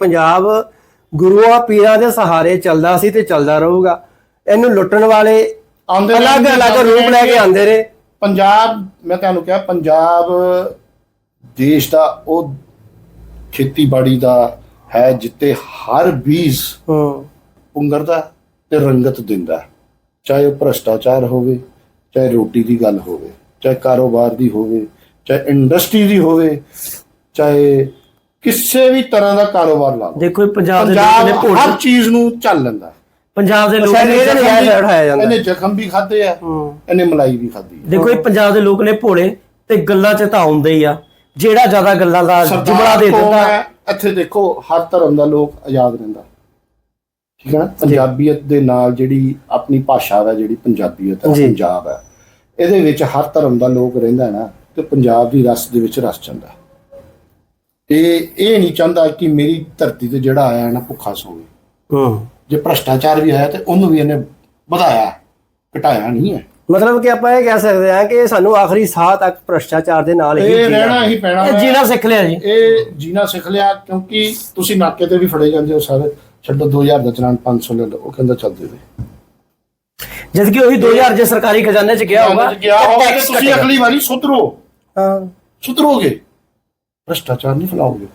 ਪੰਜਾਬ ਗੁਰੂਆਂ ਪੀਰਾਂ ਦੇ ਸਹਾਰੇ ਚੱਲਦਾ ਸੀ ਤੇ ਚੱਲਦਾ ਰਹੂਗਾ। ਇਹਨੂੰ ਲੁੱਟਣ ਵਾਲੇ ਆਉਂਦੇ ਅਲੱਗ ਅਲੱਗ ਰੂਪ ਲੈ ਕੇ। ਆਉਂਦੇ ਰਹੇ। ਪੰਜਾਬ ਮੈਂ ਤੁਹਾਨੂੰ ਕਿਹਾ ਪੰਜਾਬ ਦੇਸ਼ ਦਾ ਉਹ ਖੇਤੀਬਾੜੀ ਦਾ ਹੈ ਜਿੱਤੇ ਹਰ ਬੀਜ ਪੁੰਗਰਦਾ ਤੇ ਰੰਗਤ ਦਿੰਦਾ। ਚਾਹੇ ਉਹ ਭ੍ਰਸ਼ਟਾਚਾਰ ਹੋਵੇ ਚਾਹੇ ਰੋਟੀ ਦੀ ਗੱਲ ਹੋਵੇ ਚਾਹੇ ਕਾਰੋਬਾਰ ਦੀ ਹੋਵੇ ਚਾਹੇ ਇੰਡਸਟਰੀ ਦੀ ਹੋਵੇ ਚਾਹੇ ਕਿਸੇ ਵੀ ਤਰ੍ਹਾਂ ਦਾ ਕਾਰੋਬਾਰ ਲਾ ਲਓ। ਦੇਖੋ ਇਹ ਪੰਜਾਬ ਦੇ ਲੋਕ ਪੰਜਾਬ ਨੇ ਹਰ ਚੀਜ਼ ਨੂੰ ਚੱਲ ਲੈਂਦਾ। ਪੰਜਾਬ ਦੇ ਲੋਕ ਨੇ ਇਹਦੇ ਜ਼ਖਮ ਨਾਲ ਵੀ ਉਠਾਇਆ ਜਾਂਦਾ। ਇਹਨੇ ਜ਼ਖਮ ਵੀ ਖਾਦੇ ਆ ਇਹਨੇ ਮਲਾਈ ਵੀ ਖਾਦੀ ਦੇਖੋ ਇਹ ਪੰਜਾਬ ਦੇ ਲੋਕ ਨੇ ਭੋਲੇ ਤੇ ਗੱਲਾਂ 'ਚ ਤਾਂ ਆਉਂਦੇ ਹੀ ਆ। ਜਿਹੜਾ ਜ਼ਿਆਦਾ ਗੱਲਾਂ ਦਾ ਜੁਮਲਾ ਦੇ ਕੌਮ ਦਿੰਦਾ। ਹੈ, ਇੱਥੇ ਦੇਖੋ ਹਰ ਧਰਮ ਦਾ ਲੋਕ ਆਜ਼ਾਦ ਰਹਿੰਦਾ। ਠੀਕ ਹੈ ਨਾ? ਪੰਜਾਬੀਅਤ ਦੇ ਨਾਲ ਜਿਹੜੀ ਆਪਣੀ ਭਾਸ਼ਾ ਦਾ ਜਿਹੜੀ ਪੰਜਾਬੀਅਤ ਹੈ ਜੀ। ਪੰਜਾਬ ਹੈ। ਇਹਦੇ ਵਿੱਚ ਹਰ ਧਰਮ ਦਾ ਲੋਕ ਰਹਿੰਦਾ ਹੈ ਨਾ ਤੇ ਪੰਜਾਬ ਦੀ ਰਸ ਦੇ ਵਿੱਚ ਰਸ ਜਾਂਦਾ। ਇਹ ਇਹ ਨਹੀਂ ਚਾਹੁੰਦਾ ਕਿ ਮੇਰੀ ਧਰਤੀ ਤੇ ਜਿਹੜਾ ਆਇਆ ਹੈ ਨਾ ਭੁੱਖਾ ਸੋਵੇ ਹੂੰ। ਜੇ ਭ੍ਰਸ਼ਟਾਚਾਰ ਵੀ ਆਇਆ ਤੇ ਉਹਨੂੰ ਵੀ ਇਹਨੇ ਵਧਾਇਆ ਘਟਾਇਆ ਨਹੀਂ ਹੈ। ਮਤਲਬ ਕਿ ਆਪਾਂ ਇਹ ਕਹਿ ਸਕਦੇ ਹਾਂ ਕਿ ਸਾਨੂੰ ਆਖਰੀ ਸਾਹ ਤੱਕ ਭ੍ਰਸ਼ਟਾਚਾਰ ਦੇ ਨਾਲ ਹੀ ਇਹ। ਰਹਿਣਾ ਹੀ ਪੈਣਾ ਇਹ ਹੈ। ਜੀਣਾ ਸਿੱਖ ਲਿਆ ਜੀ। ਇਹ ਜੀਣਾ ਸਿੱਖ ਲਿਆ ਕਿਉਂਕਿ ਤੁਸੀਂ ਨਾਕੇ ਤੇ ਵੀ ਫੜੇ ਜਾਂਦੇ ਹੋ ਸਾਰੇ। ਛੱਡੋ 2000 ਦਾ ਚਲਾਨ 500 ਲੈ ਲਓ। ਉਹ ਕਹਿੰਦਾ ਚੱਲ ਦੇ ਜਦ ਕਿ ਉਹੀ 2000 ਜੇ ਸਰਕਾਰੀ ਖਜ਼ਾਨੇ 'ਚ ਗਿਆ ਹੋਗਾ ਗਿਆ ਤਾਂ ਹੋਗਾ ਤੇ ਤੁਸੀਂ। ਅਗਲੀ ਵਾਰੀ ਸੁਧਰੋ। ਹਾਂ। ਸੁਧਰੋਗੇ। ਭ੍ਰਸ਼ਟਾਚਾਰ ਨਹੀਂ ਫੈਲਾਓਗੇ